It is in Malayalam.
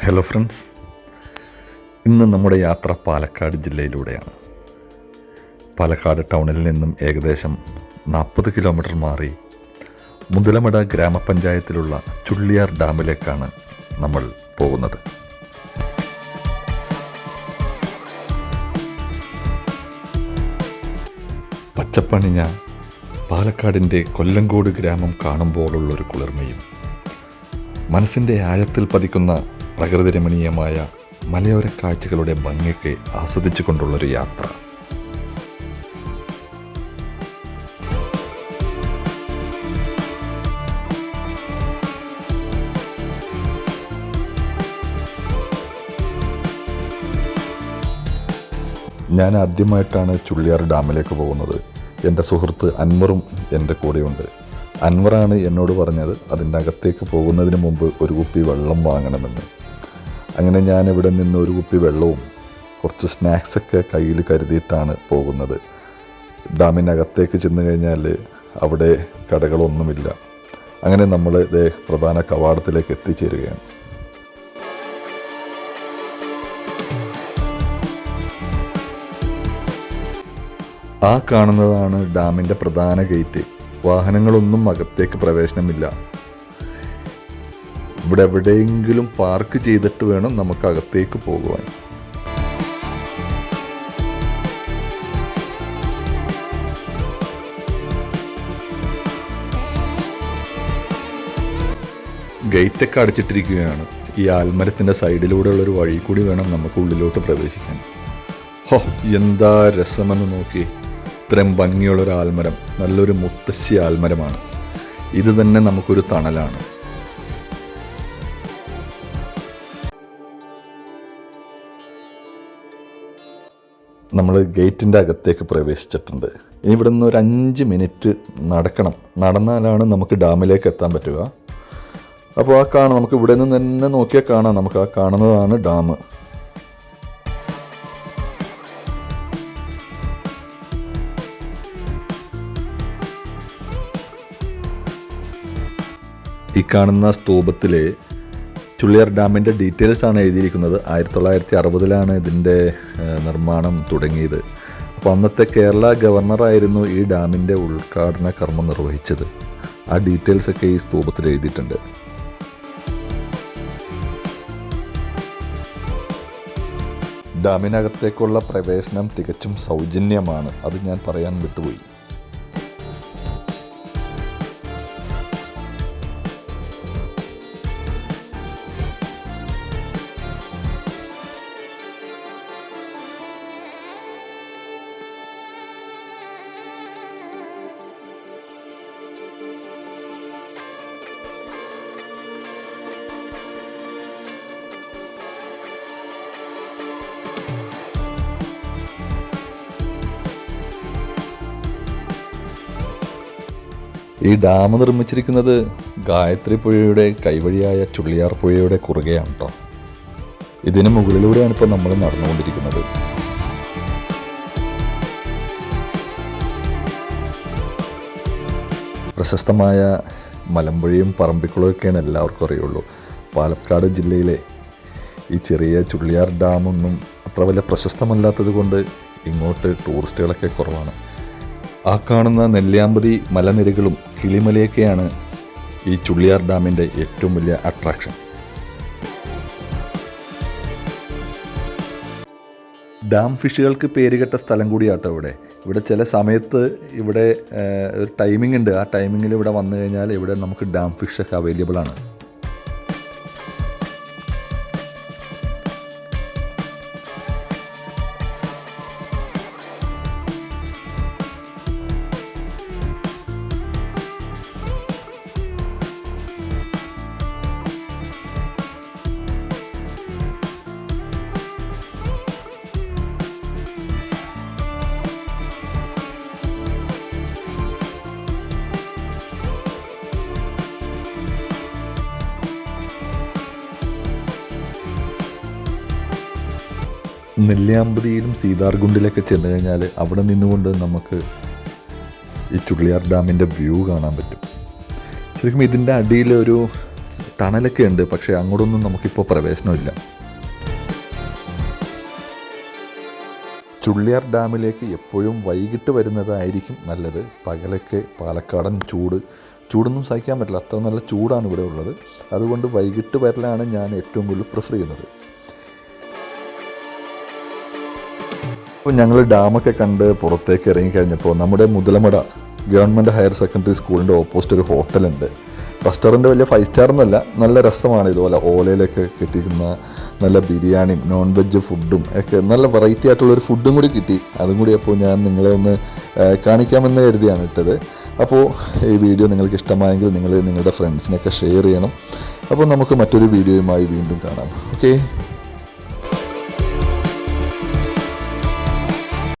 ഹലോ ഫ്രണ്ട്സ് ഇന്ന് നമ്മുടെ യാത്ര പാലക്കാട് ജില്ലയിലൂടെയാണ്. പാലക്കാട് ടൗണിൽ നിന്നും ഏകദേശം നാൽപ്പത് കിലോമീറ്റർ മാറി മുതലമട ഗ്രാമപഞ്ചായത്തിലുള്ള ചുള്ളിയാർ ഡാമിലേക്കാണ് നമ്മൾ പോകുന്നത്. പച്ചപ്പണിഞ്ഞ പാലക്കാടിന്റെ കൊല്ലങ്കോട് ഗ്രാമം കാണുമ്പോഴുള്ളൊരു കുളിർമയും മനസ്സിന്റെ ആഴത്തിൽ പതിക്കുന്ന പ്രകൃതി രമണീയമായ മലയോര കാഴ്ചകളുടെ ഭംഗിയൊക്കെ ആസ്വദിച്ചു കൊണ്ടുള്ളൊരു യാത്ര. ഞാൻ ആദ്യമായിട്ടാണ് ചുള്ളിയാർ ഡാമിലേക്ക് പോകുന്നത്. എന്റെ സുഹൃത്ത് അൻവറും എന്റെ കൂടെയുണ്ട്. അൻവറാണ് എന്നോട് പറഞ്ഞത് അതിന്റെ അകത്തേക്ക് പോകുന്നതിന് മുമ്പ് ഒരു കുപ്പി വെള്ളം വാങ്ങണമെന്ന്. അങ്ങനെ ഞാൻ ഇവിടെ നിന്ന് ഒരു കുപ്പി വെള്ളവും കുറച്ച് സ്നാക്സൊക്കെ കയ്യിൽ കരുതിയിട്ടാണ് പോകുന്നത്. ഡാമിനകത്തേക്ക് ചെന്ന് കഴിഞ്ഞാൽ അവിടെ കടകളൊന്നുമില്ല. അങ്ങനെ നമ്മൾ പ്രധാന കവാടത്തിലേക്ക് എത്തിച്ചേരുകയാണ്. ആ കാണുന്നതാണ് ഡാമിന്റെ പ്രധാന ഗേറ്റ്. വാഹനങ്ങളൊന്നും അകത്തേക്ക് പ്രവേശനമില്ല. ഇവിടെ എവിടെയെങ്കിലും പാർക്ക് ചെയ്തിട്ട് വേണം നമുക്ക് അകത്തേക്ക് പോകുവാൻ. ഗേറ്റൊക്കെ അടച്ചിട്ടിരിക്കുകയാണ്. ഈ ആൽമരത്തിന്റെ സൈഡിലൂടെയുള്ള ഒരു വഴി കൂടി വേണം നമുക്ക് ഉള്ളിലോട്ട് പ്രവേശിക്കാൻ. ഹോ എന്താ രസമെന്ന് നോക്കി. ഇത്രയും ഭംഗിയുള്ളൊരു ആൽമരം നല്ലൊരു മുത്തശ്ശി ആൽമരമാണ്. ഇത് തന്നെ നമുക്കൊരു തണലാണ്. നമ്മൾ ഗേറ്റിന്റെ അകത്തേക്ക് പ്രവേശിച്ചിട്ടുണ്ട്. ഇനി ഇവിടെ നിന്ന് ഒരു അഞ്ച് മിനിറ്റ് നടക്കണം. നടന്നാലാണ് നമുക്ക് ഡാമിലേക്ക് എത്താൻ പറ്റുക. അപ്പോൾ ആ കാണാം നമുക്ക് ഇവിടെ നിന്ന് തന്നെ നോക്കിയാൽ കാണാം. നമുക്ക് ആ കാണുന്നതാണ് ഡാം. ഈ കാണുന്ന സ്തൂപത്തിൽ ചുള്ളിയാർ ഡാമിന്റെ ഡീറ്റെയിൽസ് ആണ് എഴുതിയിരിക്കുന്നത്. ആയിരത്തി തൊള്ളായിരത്തി അറുപതിലാണ് ഇതിന്റെ നിർമ്മാണം തുടങ്ങിയത്. അപ്പോൾ അന്നത്തെ കേരള ഗവർണറായിരുന്നു ഈ ഡാമിന്റെ ഉദ്ഘാടന കർമ്മം നിർവഹിച്ചത്. ആ ഡീറ്റെയിൽസ് ഒക്കെ ഈ സ്തൂപത്തിൽ എഴുതിയിട്ടുണ്ട്. ഡാമിനകത്തേക്കുള്ള പ്രവേശനം തികച്ചും സൗജന്യമാണ്. അത് ഞാൻ പറയാൻ വിട്ടുപോയി. ഈ ഡാം നിർമ്മിച്ചിരിക്കുന്നത് ഗായത്രി പുഴയുടെ കൈവഴിയായ ചുള്ളിയാർ പുഴയുടെ കുറുകയാണ് കേട്ടോ ഇതിന് മുകളിലൂടെയാണ് ഇപ്പോൾ നമ്മൾ നടന്നുകൊണ്ടിരിക്കുന്നത്. പ്രശസ്തമായ മലമ്പുഴയും പറമ്പിക്കുളമൊക്കെയാണ് എല്ലാവർക്കും അറിയുള്ളൂ. പാലക്കാട് ജില്ലയിലെ ഈ ചെറിയ ചുള്ളിയാർ ഡാമൊന്നും അത്ര വലിയ പ്രശസ്തമല്ലാത്തത് കൊണ്ട് ഇങ്ങോട്ട് ടൂറിസ്റ്റുകളൊക്കെ കുറവാണ്. ആ കാണുന്ന നെല്ലിയാമ്പതി മലനിരകളും കിളിമലയൊക്കെയാണ് ഈ ചുള്ളിയാർ ഡാമിന്റെ ഏറ്റവും വലിയ അട്രാക്ഷൻ ഡാം ഫിഷുകൾക്ക് പേരുകെട്ട സ്ഥലം കൂടിയാട്ടോ ഇവിടെ. ഇവിടെ ചില സമയത്ത് ഇവിടെ ഒരു ടൈമിംഗ് ഉണ്ട്. ആ ടൈമിങ്ങിൽ ഇവിടെ വന്നു കഴിഞ്ഞാൽ ഇവിടെ നമുക്ക് ഡാം ഫിഷൊക്കെ അവൈലബിൾ ആണ്. നെല്ലിയാമ്പതിയിലും സീതാർഗുണ്ടിലൊക്കെ ചെന്ന് കഴിഞ്ഞാൽ അവിടെ നിന്നുകൊണ്ട് നമുക്ക് ഈ ചുള്ളിയാർ ഡാമിന്റെ വ്യൂ കാണാൻ പറ്റും. ശരിക്കും ഇതിന്റെ അടിയിൽ ഒരു ടണലൊക്കെ ഉണ്ട് പക്ഷേ അങ്ങോട്ടൊന്നും നമുക്കിപ്പോൾ പ്രവേശനമില്ല. ചുള്ളിയാർ ഡാമിലേക്ക് എപ്പോഴും വൈകിട്ട് വരുന്നതായിരിക്കും നല്ലത്. പകലൊക്കെ പാലക്കാടൻ ചൂട്. ചൂടൊന്നും സഹിക്കാൻ പറ്റില്ല അത്ര നല്ല ചൂടാണ് ഇവിടെ ഉള്ളത്. അതുകൊണ്ട് വൈകിട്ട് വരലാണ് ഞാൻ ഏറ്റവും കൂടുതൽ പ്രിഫർ ചെയ്യുന്നത്. ഞങ്ങൾ ഡാമൊക്കെ കണ്ട് പുറത്തേക്ക് ഇറങ്ങിക്കഴിഞ്ഞപ്പോൾ നമ്മുടെ മുതലമട ഗവൺമെന്റ് ഹയർ സെക്കൻഡറി സ്കൂളിന്റെ ഓപ്പോസിറ്റ് ഒരു ഹോട്ടലുണ്ട്. റെസ്റ്റോറന്റ് വലിയ ഫൈവ് സ്റ്റാർ എന്നല്ല നല്ല രസമാണ് ഇതുപോലെ ഓലയിലൊക്കെ കിട്ടിയിരുന്ന നല്ല ബിരിയാണിയും നോൺ വെജ് ഫുഡും ഒക്കെ നല്ല വെറൈറ്റി ആയിട്ടുള്ള ഒരു ഫുഡും കൂടി കിട്ടി. അതും കൂടി അപ്പോൾ ഞാൻ നിങ്ങളെ ഒന്ന് കാണിക്കാമെന്ന് കരുതിയാണ് ഇട്ടത്. അപ്പോൾ ഈ വീഡിയോ നിങ്ങൾക്ക് ഇഷ്ടമായെങ്കിൽ നിങ്ങൾ നിങ്ങളുടെ ഫ്രണ്ട്സിനൊക്കെ ഷെയർ ചെയ്യണം. അപ്പോൾ നമുക്ക് മറ്റൊരു വീഡിയോയുമായി വീണ്ടും കാണാം. ഓക്കെ